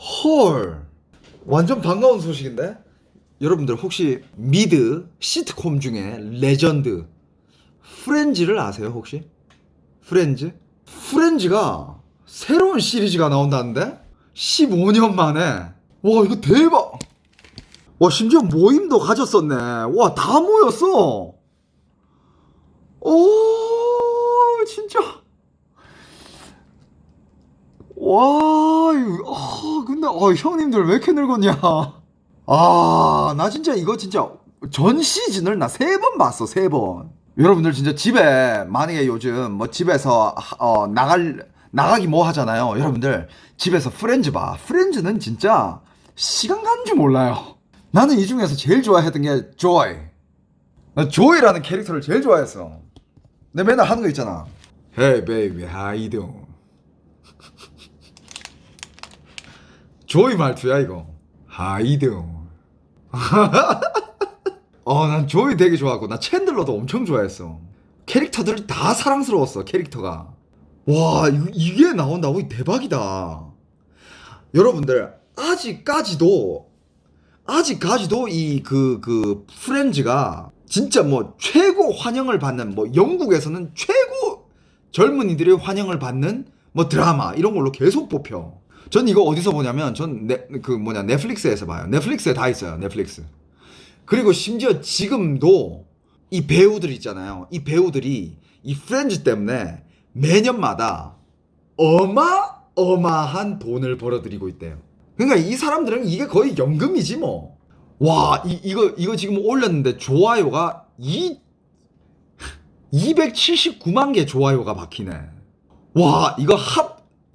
헐. 완전 반가운 소식인데? 여러분들 혹시 미드 시트콤 중에 레전드 프렌즈를 아세요 혹시? 프렌즈? 프렌즈가 새로운 시리즈가 나온다는데? 15년 만에 와 이거 대박 와 심지어 모임도 가졌었네 와 다 모였어 오 진짜 와, 이거, 아, 근데, 아, 형님들 왜 이렇게 늙었냐? 아, 나 진짜 이거 진짜 전 시즌을 나 세 번 봤어, 세 번. 여러분들 진짜 집에, 만약에 요즘 뭐 집에서, 어, 나갈, 나가기 뭐 하잖아요. 여러분들, 집에서 프렌즈 봐. 프렌즈는 진짜 시간 가는 줄 몰라요. 나는 이 중에서 제일 좋아했던 게 조이. 나 조이라는 캐릭터를 제일 좋아했어. 내가 맨날 하는 거 있잖아. Hey baby, how you doing? 조이 말투야 이거. 하이드. 어, 난 조이 되게 좋아하고 나 챈들러도 엄청 좋아했어. 캐릭터들이 다 사랑스러웠어 캐릭터가. 와 이- 이게 나온다고 대박이다. 여러분들 아직까지도 아직까지도 이그그 프렌즈가 진짜 뭐 최고 환영을 받는 뭐 영국에서는 최고 젊은이들의 환영을 받는 뭐 드라마 이런 걸로 계속 뽑혀. 전 이거 어디서 보냐면 전그 뭐냐 넷플릭스에서 봐요. 넷플릭스에 다 있어요. 넷플릭스. 그리고 심지어 지금도 이 배우들 있잖아요. 이 배우들이 이 프렌즈 때문에 매년마다 어마어마한 돈을 벌어들이고 있대요. 그러니까 이 사람들은 이게 거의 연금이지 뭐. 와, 이, 이거, 이거 지금 올렸는데 좋아요가 이, 279만 개 좋아요가 박히네. 와, 이거 합,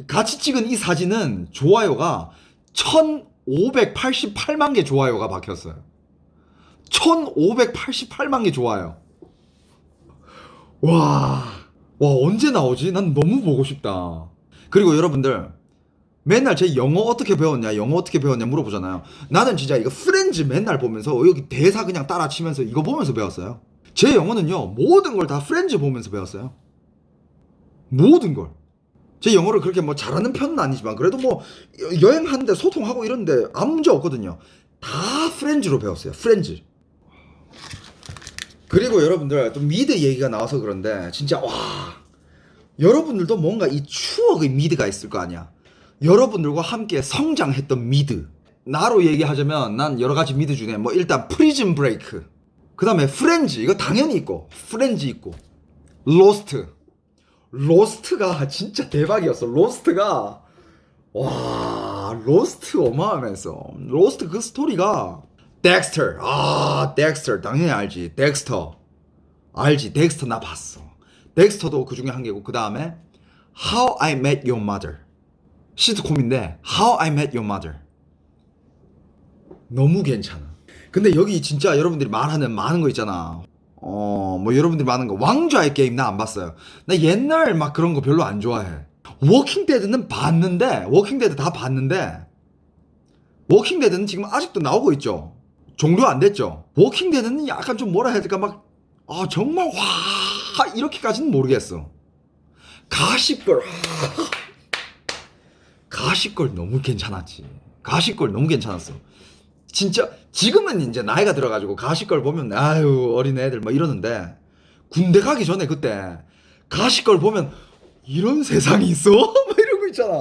같이 찍은 이 사진은 좋아요가 1588만 개 좋아요가 박혔어요. 1588만 개 좋아요. 와, 와, 언제 나오지? 난 너무 보고 싶다. 그리고 여러분들, 맨날 제 영어 어떻게 배웠냐, 영어 어떻게 배웠냐 물어보잖아요. 나는 진짜 이거 프렌즈 맨날 보면서 여기 대사 그냥 따라 치면서 이거 보면서 배웠어요. 제 영어는요, 모든 걸 다 프렌즈 보면서 배웠어요. 모든 걸. 제 영어를 그렇게 뭐 잘하는 편은 아니지만 그래도 뭐 여- 여행하는데 소통하고 이런데 아무 문제 없거든요. 다 프렌즈로 배웠어요. 프렌즈. 그리고 여러분들 또 미드 얘기가 나와서 그런데 진짜 와 여러분들도 뭔가 이 추억의 미드가 있을 거 아니야. 여러분들과 함께 성장했던 미드. 나로 얘기하자면 난 여러 가지 미드 중에 뭐 일단 프리즌 브레이크. 그 다음에 프렌즈. 이거 당연히 있고. 프렌즈 있고. 로스트. 로스트가 진짜 대박이었어. 로스트가. 와, 로스트 어마어마했어. 로스트 그 스토리가. 덱스터. 아, 덱스터. 당연히 알지. 덱스터. 알지. 덱스터 나 봤어. 덱스터도 그 중에 한 개고. 그 다음에 How I Met Your Mother. 시트콤인데 How I Met Your Mother. 너무 괜찮아. 근데 여기 진짜 여러분들이 말하는 많은 거 있잖아. 어, 뭐 여러분들이 많은 거 왕좌의 게임 나 안 봤어요. 나 옛날 막 그런 거 별로 안 좋아해. 워킹 데드는 봤는데 워킹 데드 다 봤는데 워킹 데드는 지금 아직도 나오고 있죠. 종료 안 됐죠. 워킹 데드는 약간 좀 뭐라 해야 될까 막 아, 정말 와 이렇게까지는 모르겠어. 가십걸 아, 가십걸 너무 괜찮았지. 가십걸 너무 괜찮았어. 진짜 지금은 이제 나이가 들어가지고 가십걸 보면 아유 어린 애들 막 이러는데 군대 가기 전에 그때 가십걸 보면 이런 세상이 있어? 막 이러고 있잖아.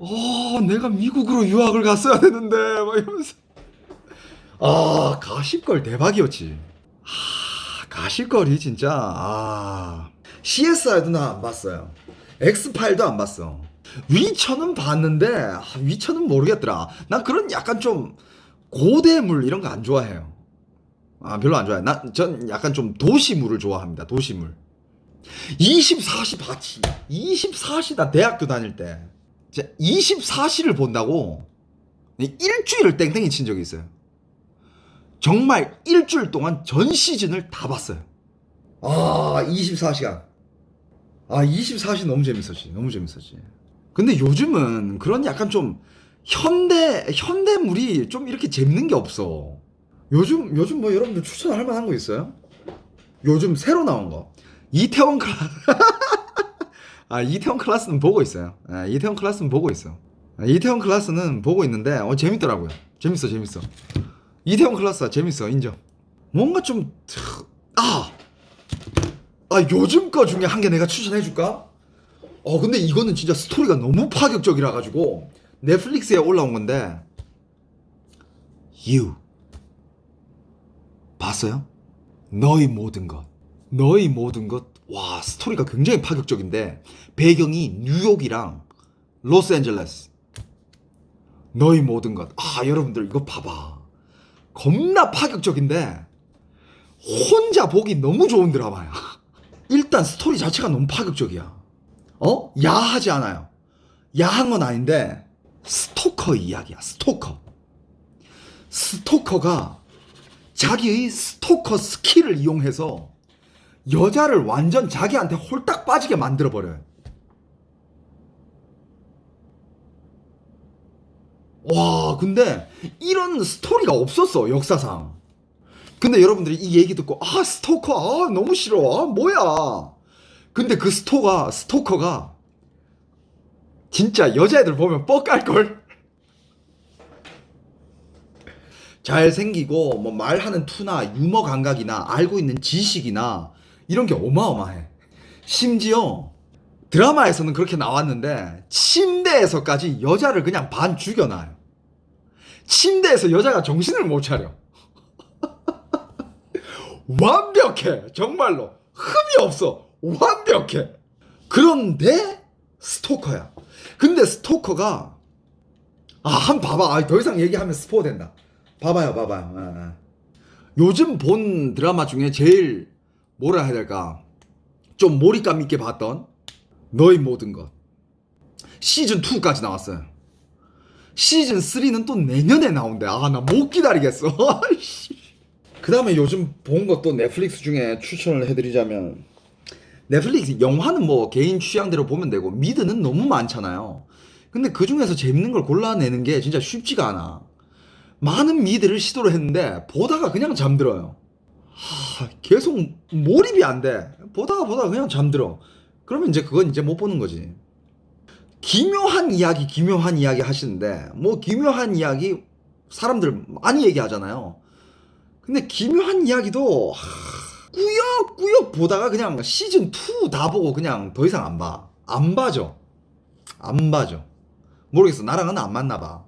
어 내가 미국으로 유학을 갔어야 되는데 막 이러면서 아 가십걸 대박이었지. 아 가십걸이 진짜 아 CSI도 나 안 봤어요. 엑스파일도 안 봤어. 위쳐는 봤는데 아, 위쳐는 모르겠더라. 난 그런 약간 좀 고대물 이런 거 안 좋아해요. 아 별로 안 좋아해. 난전 약간 좀 도시물을 좋아합니다. 도시물. 24시 봤지. 24시 나 대학교 다닐 때. 진짜 24시를 본다고 일주일을 땡땡이 친 적이 있어요. 정말 일주일 동안 전 시즌을 다 봤어요. 아, 24시간. 아, 24시 너무 재밌었지. 너무 재밌었지. 근데 요즘은 그런 약간 좀 현대, 현대물이 좀 이렇게 재밌는 게 없어. 요즘, 요즘 뭐 여러분들 추천할 만한 거 있어요? 요즘 새로 나온 거. 이태원 클라스. 아, 이태원 클라스는 보고 있어요. 아, 이태원 클라스는 보고 있어. 이태원 클라스는 보고 있는데 어 재밌더라고요. 재밌어 재밌어. 이태원 클라스 재밌어 인정. 뭔가 좀 아. 아 요즘 거 중에 한 개 내가 추천해 줄까? 어 근데 이거는 진짜 스토리가 너무 파격적이라 가지고 넷플릭스에 올라온 건데. You. 봤어요? 너의 모든 것. 너의 모든 것 와 스토리가 굉장히 파격적인데. 배경이 뉴욕이랑 로스앤젤레스. 너의 모든 것 아 여러분들 이거 봐봐. 겁나 파격적인데 혼자 보기 너무 좋은 드라마야. 일단 스토리 자체가 너무 파격적이야 어? 야하지 않아요. 야한 건 아닌데 스토커 이야기야. 스토커. 스토커가 자기의 스토커 스킬을 이용해서 여자를 완전 자기한테 홀딱 빠지게 만들어 버려요. 와, 근데 이런 스토리가 없었어, 역사상. 근데 여러분들이 이 얘기 듣고 아, 스토커 아, 너무 싫어. 아, 뭐야? 근데 그 스토가 스토커가 진짜 여자애들 보면 뻑갈 걸. 잘생기고 뭐 말하는 투나 유머 감각이나 알고 있는 지식이나 이런 게 어마어마해. 심지어 드라마에서는 그렇게 나왔는데 침대에서까지 여자를 그냥 반 죽여놔요. 침대에서 여자가 정신을 못 차려. 완벽해 정말로 흠이 없어 완벽해. 그런데 스토커야. 근데 스토커가 아 한 봐봐. 아, 더 이상 얘기하면 스포 된다. 봐봐요 봐봐요. 예, 예. 요즘 본 드라마 중에 제일 뭐라 해야 될까? 좀 몰입감 있게 봤던 너의 모든 것. 시즌 2까지 나왔어요. 시즌 3는 또 내년에 나온대. 아 나 못 기다리겠어. 그 다음에 요즘 본 것도 넷플릭스 중에 추천을 해드리자면 넷플릭스 영화는 뭐 개인 취향대로 보면 되고 미드는 너무 많잖아요. 근데 그 중에서 재밌는 걸 골라내는 게 진짜 쉽지가 않아. 많은 미드를 시도를 했는데 보다가 그냥 잠들어요. 하, 계속 몰입이 안 돼. 보다가 보다가 그냥 잠들어. 그러면 이제 그건 이제 못 보는 거지. 기묘한 이야기, 기묘한 이야기 하시는데 뭐 기묘한 이야기 사람들 많이 얘기하잖아요. 근데 기묘한 이야기도 하, 꾸역꾸역 보다가 그냥 시즌 2 다 보고 그냥 더 이상 안 봐. 안 봐죠. 안 봐죠. 모르겠어. 나랑은 안 맞나 봐.